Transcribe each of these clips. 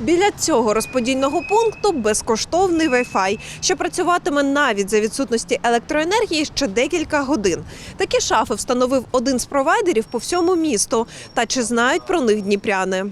Біля цього розподільного пункту безкоштовний Wi-Fi, що працюватиме навіть за відсутності електроенергії ще декілька годин. Такі шафи встановив один з провайдерів по всьому місту. Та чи знають про них дніпряни?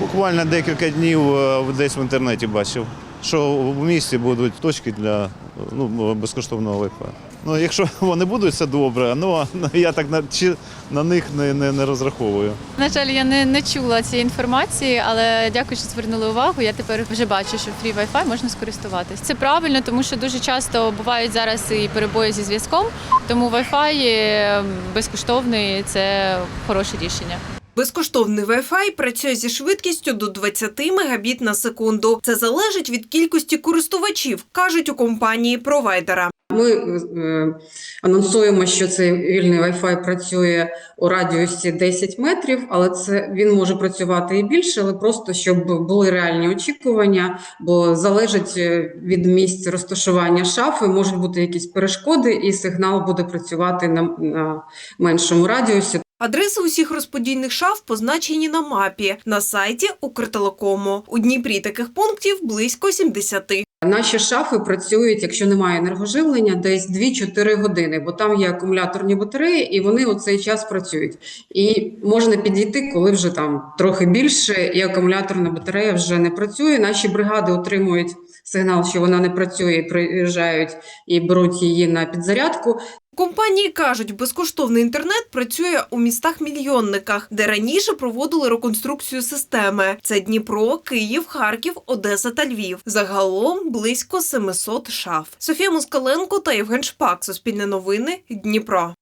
Буквально декілька днів е, десь в інтернеті бачив, що в місті будуть точки для ну, безкоштовного Wi-Fi. Ну, якщо вони будуть, це добре. Ну а я так на, чи, на них не, не, не розраховую. На жаль, я не, не чула цієї інформації, але дякую, що звернули увагу. Я тепер вже бачу, що free Wi-Fi можна скористуватись. Це правильно, тому що дуже часто бувають зараз і перебої зі зв'язком, тому Wi-Fi е, безкоштовний це хороше рішення. Безкоштовний Wi-Fi працює зі швидкістю до 20 мегабіт на секунду. Це залежить від кількості користувачів, кажуть у компанії провайдера. Ми е, анонсуємо, що цей вільний Wi-Fi працює у радіусі 10 метрів, але це він може працювати і більше, але просто щоб були реальні очікування, бо залежить е, від місць розташування шафи, можуть бути якісь перешкоди, і сигнал буде працювати на, на меншому радіусі. Адреси усіх розподільних шаф позначені на мапі на сайті Укртелекому. У Дніпрі таких пунктів близько 70. Наші шафи працюють, якщо немає енергоживлення, десь 2-4 години, бо там є акумуляторні батареї, і вони у цей час працюють. І можна підійти, коли вже там трохи більше, і акумуляторна батарея вже не працює. Наші бригади отримують сигнал, що вона не працює, і приїжджають і беруть її на підзарядку. Компанії кажуть, безкоштовний інтернет працює у містах-мільйонниках, де раніше проводили реконструкцію системи. Це Дніпро, Київ, Харків, Одеса та Львів. Загалом близько 700 шаф. Софія Москаленко та Євген Шпак. Суспільне новини. Дніпро.